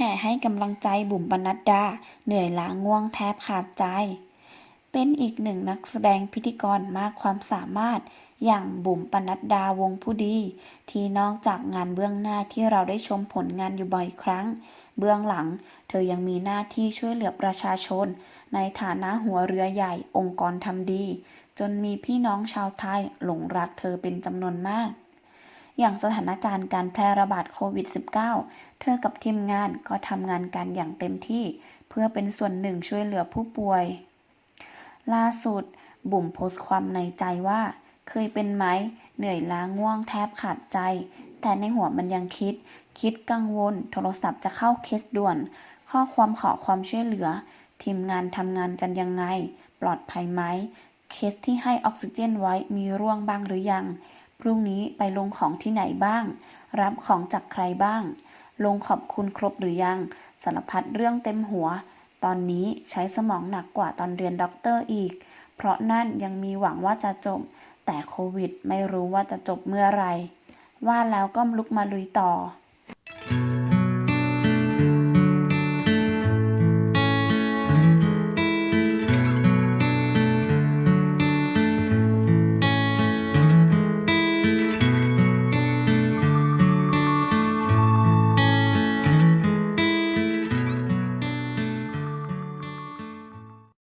แห่ให้กำลังใจบุ๋มปนัดดา เหนื่อยล้าง่วงแทบขาดใจ เป็นอีกหนึ่งนักแสดงพิธีกรมากความสามารถ อย่างบุ๋มปนัดดาวงผู้ดี ที่นอกจากงานเบื้องหน้าที่เราได้ชมผลงานอยู่บ่อยครั้ง เบื้องหลัง เธอยังมีหน้าที่ช่วยเหลือประชาชน ในฐานะหัวเรือใหญ่องค์กรทำดี จนมีพี่น้องชาวไทยหลงรักเธอเป็นจำนวนมาก อย่างสถานการณ์การแพร่ระบาดโควิด -19 เธอกับทีมงานก็ทำงานกันอย่างเต็มที่ เพื่อเป็นส่วนหนึ่งช่วยเหลือผู้ป่วย ล่าสุด บุ๋มโพสต์ความในใจว่า เคยเป็นไหม เหนื่อยล้าง่วงแทบขาดใจ แต่ในหัวมันยังคิด คิดกังวล โทรศัพท์จะเข้าเคสด่วน ข้อความขอความช่วยเหลือ ทีมงานทำงานกันยังไง ปลอดภัยไหมเคสที่ให้ออกซิเจนไว้มีร่วงบ้างหรือยัง พรุ่งนี้ไปลงของที่ไหนบ้าง รับของจากใครบ้าง ลงขอบคุณครบหรือยัง สารพัดเรื่องเต็มหัว ตอนนี้ใช้สมองหนักกว่าตอนเรียนด็อกเตอร์อีก เพราะนั่นยังมีหวังว่าจะจบ แต่โควิดไม่รู้ว่าจะจบเมื่อไร ว่าแล้วก็ลุกมาลุยต่อ